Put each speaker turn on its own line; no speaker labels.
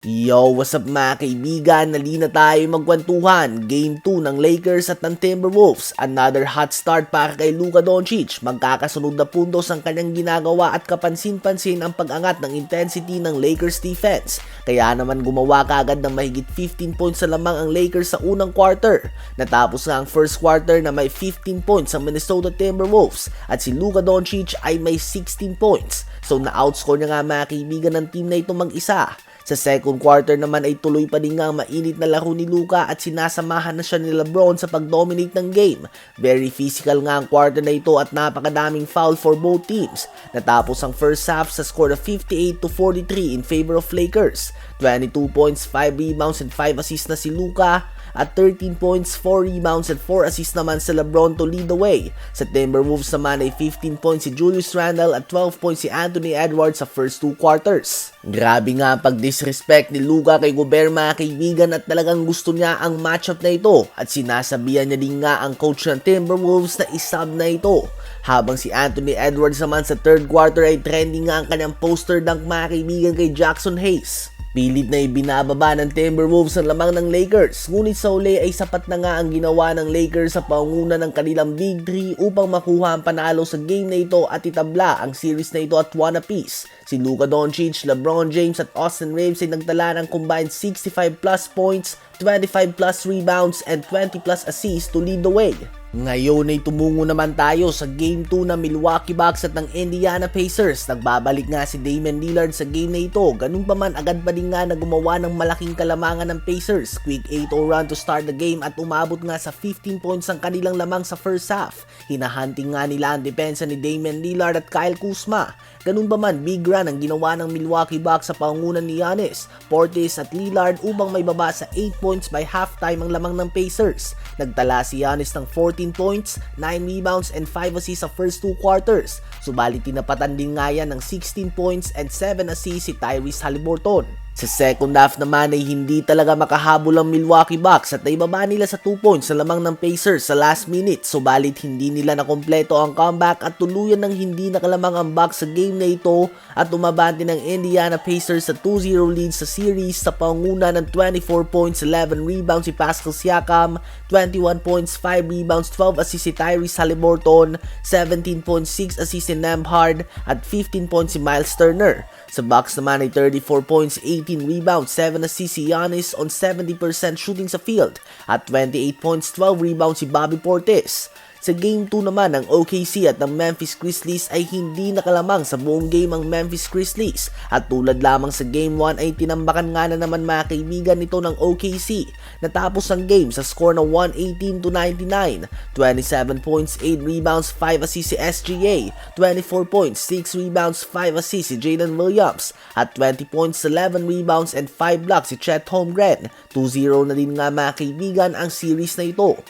Yo, what's up mga kaibigan? Nali na tayo magkwentuhan. Game 2 ng Lakers at ng Timberwolves. Another hot start para kay Luka Doncic. Magkakasunod na puntos ang kanyang ginagawa at kapansin-pansin ang pag-angat ng intensity ng Lakers defense. Kaya naman gumawa kaagad ng mahigit 15 points sa lamang ang Lakers sa unang quarter. Natapos na ang first quarter na may 15 points ang Minnesota Timberwolves at si Luka Doncic ay may 16 points. So na-outscore niya nga mga kaibigan ng team na ito mag-isa. Sa second quarter naman ay tuloy pa din nga ang mainit na laro ni Luka at sinasamahan na siya ni Lebron sa pag-dominate ng game. Very physical nga ang quarter na ito at napakadaming foul for both teams. Natapos ang first half sa score of 58 to 43 in favor of Lakers. 22 points, 5 rebounds and 5 assists na si Luka at 13 points, 4 rebounds at 4 assists naman sa Lebron to lead the way. Sa Timberwolves naman ay 15 points si Julius Randle at 12 points si Anthony Edwards sa first two quarters. Grabe nga ang pag-disrespect ni Luka kay Gobert mga kaibigan at talagang gusto niya ang matchup na ito at sinasabihan niya din nga ang coach ng Timberwolves na isab na ito. Habang si Anthony Edwards naman sa third quarter ay trending nga ang kanyang poster dunk mga kaibigan kay Jackson Hayes. Pilit na ibinababa ng Timberwolves ang lamang ng Lakers, ngunit sa uli ay sapat na nga ang ginawa ng Lakers sa panguna ng kanilang Big 3 upang makuha ang panalo sa game na ito at itabla ang series na ito at 1 apiece. Si Luka Doncic, LeBron James at Austin Reeves ay nagtala ng combined 65 plus points, 25 plus rebounds, and 20 plus assists to lead the way. Ngayon ay tumungo naman tayo sa Game 2 ng Milwaukee Bucks at ng Indiana Pacers. Nagbabalik nga si Damian Lillard sa game na ito. Ganun pa man agad pa din nga na gumawa ng malaking kalamangan ng Pacers. Quick 8-0 run to start the game at umabot nga sa 15 points ang kanilang lamang sa first half. Hinahunting nga nila ang depensa ni Damian Lillard at Kyle Kuzma. Ganun pa man, big run ang ginawa ng Milwaukee Bucks sa pangunan ni Giannis, Portis at Lillard upang may baba sa 8 points by halftime ang lamang ng Pacers. Nagtala si Giannis ng 14 points, 9 rebounds and 5 assists sa first two quarters. Subalit tinapatan din nga yan ng 16 points and 7 assists si Tyrese Halliburton. Sa second half naman ay hindi talaga makahabol ang Milwaukee Bucks at naibaba nila sa 2 points sa lamang ng Pacers sa last minute subalit hindi nila nakompleto ang comeback at tuluyan ng hindi nakalamang ang Bucks sa game na ito at umabante ng Indiana Pacers sa 2-0 lead sa series sa panguna ng 24 points, 11 rebounds si Pascal Siakam, 21 points, 5 rebounds, 12 assists si Tyrese Halliburton, 17.6 assists si Nembhard at 15 points si Miles Turner. Sa Bucks naman ay 34 points, 18 rebounds, 7 assists si Giannis on 70% shooting sa field at 28 points, 12 rebounds si Bobby Portis. Sa Game 2 naman ng OKC at ng Memphis Grizzlies ay hindi nakalamang sa buong game ang Memphis Grizzlies at tulad lamang sa Game 1 ay tinambakan nga na naman mga kaibigan nito ng OKC. Natapos ang game sa score na 118 to 99, 27 points, 8 rebounds, 5 assists si SGA, 24 points, 6 rebounds, 5 assists si Jalen Williams at 20 points, 11 rebounds and 5 blocks si Chet Holmgren. 2-0 na din nga mga kaibigan ang series na ito.